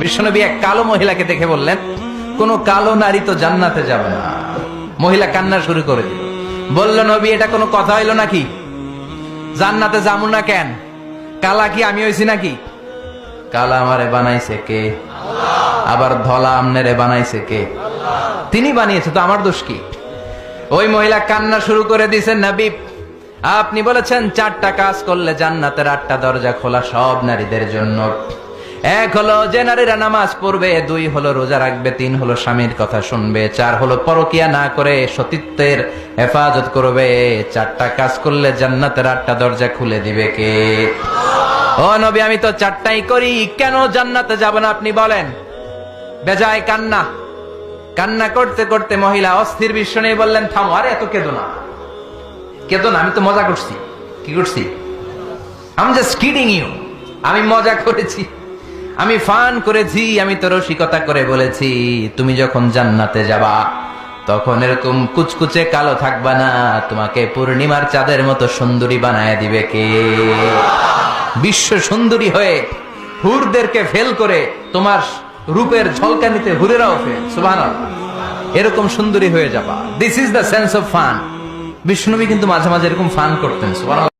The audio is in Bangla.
বিশ্বনবী এক কালো মহিলাকে দেখে বললেন, কোন কালো নারী তো জান্নাতে যাবে না। মহিলা কান্না শুরু করে দিল। বলল, নবী, এটা কোনো কথা হইল নাকি? জান্নাতে যাব না কেন? কালা কি আমি হইছি নাকি? কালা আমারে বানাইছে কে? আবার ধলা আমনেরে বানাইছে কে? তিনি বানিয়েছে, তো আমার দোষ কি? ওই মহিলা কান্না শুরু করে দিয়েছেন নবী, আপনি বলেছেন, চারটা কাজ করলে জান্নাতের আটটা দরজা খোলা সব নারীদের জন্য। এক হলো যে নারীরা নামাজ পড়বে, দুই হলো রোজা রাখবে, তিন হলো স্বামীর কথা শুনবে, চার হলো পরকিয়া না করে সতীত্বের হেফাজত করবে, চারটা কাজ করলে জান্নাতের আটটা দরজা খুলে দিবে কে? ও নবী, আমি তো চারটাই করি, কেন জান্নাতে যাব না আপনি বলেন? বেজায় কান্না। কান্না করতে করতে মহিলা অস্থির বিশ্ব নিয়ে বললেন, থামো, আরে এত কেঁদো না। কেঁদো না, আমি তো মজা করছি। কি করছি? আমি জাস্ট কিডিং ইউ আমি মজা করেছি। আমি ফান করেছি, আমি তো রসিকতা করে বলেছি, তুমি যখন জান্নাতে যাবা, তখন এরকম কুচকুচে কালো থাকবা না, তোমাকে পূর্ণিমার চাঁদের মতো সুন্দরী বানায় দিবে কে? বিশ্ব সুন্দরী হয়ে হুরদেরকে ফেল করে তোমার রূপের ঝলকানিতে হুরেরাও ফেল সুবাহ এরকম সুন্দরী হয়ে যাবা। This is the sense of fun বিষ্ণুবী কিন্তু মাঝে মাঝে এরকম ফান করতেন, সুবহানাল্লাহ।